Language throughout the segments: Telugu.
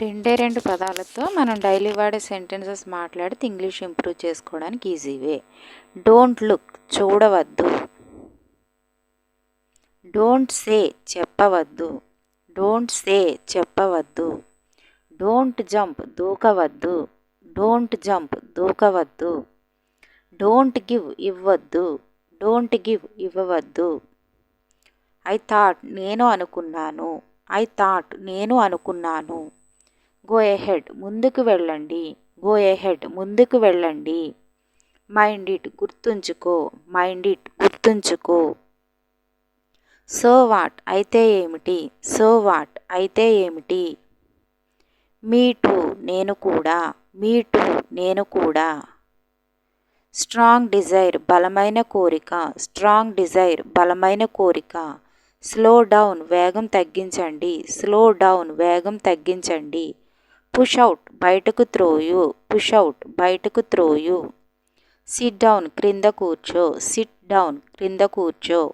రెండే రెండు పదాలతో మనం డైలీ వాడే సెంటెన్సెస్ మాట్లాడితే ఇంగ్లీష్ ఇంప్రూవ్ చేసుకోవడానికి ఈజీవే డోంట్ లుక్ చూడవద్దు. డోంట్ సే చెప్పవద్దు. డోంట్ సే చెప్పవద్దు. డోంట్ జంప్ దూకవద్దు. డోంట్ జంప్ దూకవద్దు. డోంట్ గివ్ ఇవ్వద్దు. డోంట్ గివ్ ఇవ్వవద్దు. ఐ థాట్ నేను అనుకున్నాను. ఐ థాట్ నేను అనుకున్నాను. గో ఎహెడ్ ముందుకు వెళ్ళండి. గో ఎహెడ్ ముందుకు వెళ్ళండి. మైండ్ ఇట్ గుర్తుంచుకో. మైండ్ ఇట్ గుర్తుంచుకో. సో వాట్ అయితే ఏమిటి? సో వాట్ అయితే ఏమిటి? మీ టూ నేను కూడా. మీ టూ నేను కూడా. స్ట్రాంగ్ డిజైర్ బలమైన కోరిక. స్ట్రాంగ్ డిజైర్ బలమైన కోరిక. స్లో డౌన్ వేగం తగ్గించండి. స్లో డౌన్ వేగం తగ్గించండి. పుష్ అవుట్ బయటకు త్రోయు పుష్ అవుట్ బయటకు త్రోయు సిట్ డౌన్ క్రింద కూర్చో. సిట్ డౌన్ క్రింద కూర్చో.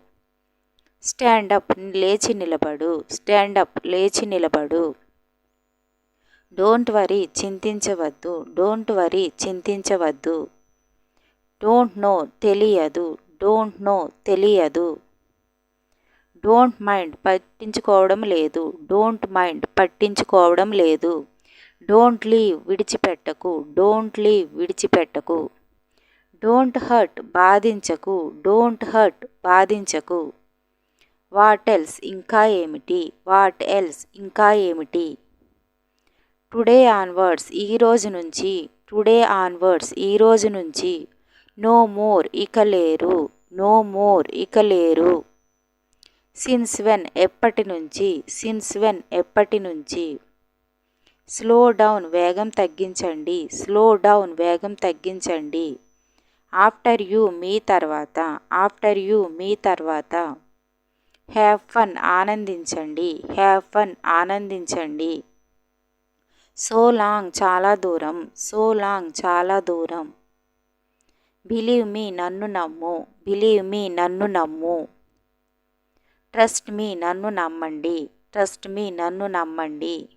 స్టాండప్ లేచి నిలబడు. స్టాండప్ లేచి నిలబడు. డోంట్ వరీ చింతించవద్దు. డోంట్ వరీ చింతించవద్దు. డోంట్ నో తెలియదు. డోంట్ నో తెలియదు. డోంట్ మైండ్ పట్టించుకోవడం లేదు. డోంట్ మైండ్ పట్టించుకోవడం లేదు. డోంట్ లీవ్ విడిచిపెట్టకు డోంట్ లీవ్ విడిచిపెట్టకు. డోంట్ హర్ట్ బాధించకు డోంట్ హర్ట్ బాధించకు. వాట్ ఎల్స్ ఇంకా ఏమిటి? వాట్ ఎల్స్ ఇంకా ఏమిటి? టుడే ఆన్వర్డ్స్ ఈ రోజు నుంచి టుడే ఆన్వర్డ్స్ ఈ రోజు నుంచి. నో మోర్ ఇక లేరు. నో మోర్ ఇక లేరు. సిన్స్ వెన్ ఎప్పటి నుంచి? సిన్స్ వెన్ ఎప్పటి నుంచి? స్లో డౌన్ వేగం తగ్గించండి. స్లో డౌన్ వేగం తగ్గించండి. ఆఫ్టర్ యూ మీ తర్వాత ఆఫ్టర్ యూ మీ తర్వాత. హ్యావ్ ఫన్ ఆనందించండి. హ్యావ్ ఫన్ ఆనందించండి. సో లాంగ్ చాలా దూరం. సో లాంగ్ చాలా దూరం. బిలీవ్ మీ నన్ను నమ్ము. బిలీవ్ మీ నన్ను నమ్ము. ట్రస్ట్ మీ నన్ను నమ్మండి. ట్రస్ట్ మీ నన్ను నమ్మండి.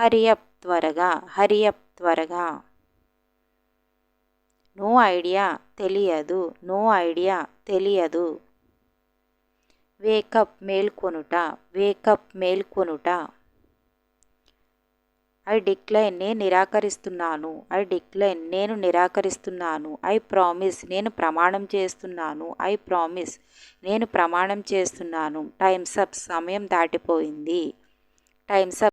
హరియప్ త్వరగా హరియప్ త్వరగా. నో ఐడియా తెలియదు నో ఐడియా తెలియదు. వేకప్ మేల్కొనుట వేకప్ మేల్కొనుట. ఐ డిక్లైన్ నేను నిరాకరిస్తున్నాను. ఐ డిక్లైన్ నేను నిరాకరిస్తున్నాను. ఐ ప్రామిస్ నేను ప్రమాణం చేస్తున్నాను. ఐ ప్రామిస్ నేను ప్రమాణం చేస్తున్నాను. టైమ్స్ అప్ సమయం దాటిపోయింది. Times up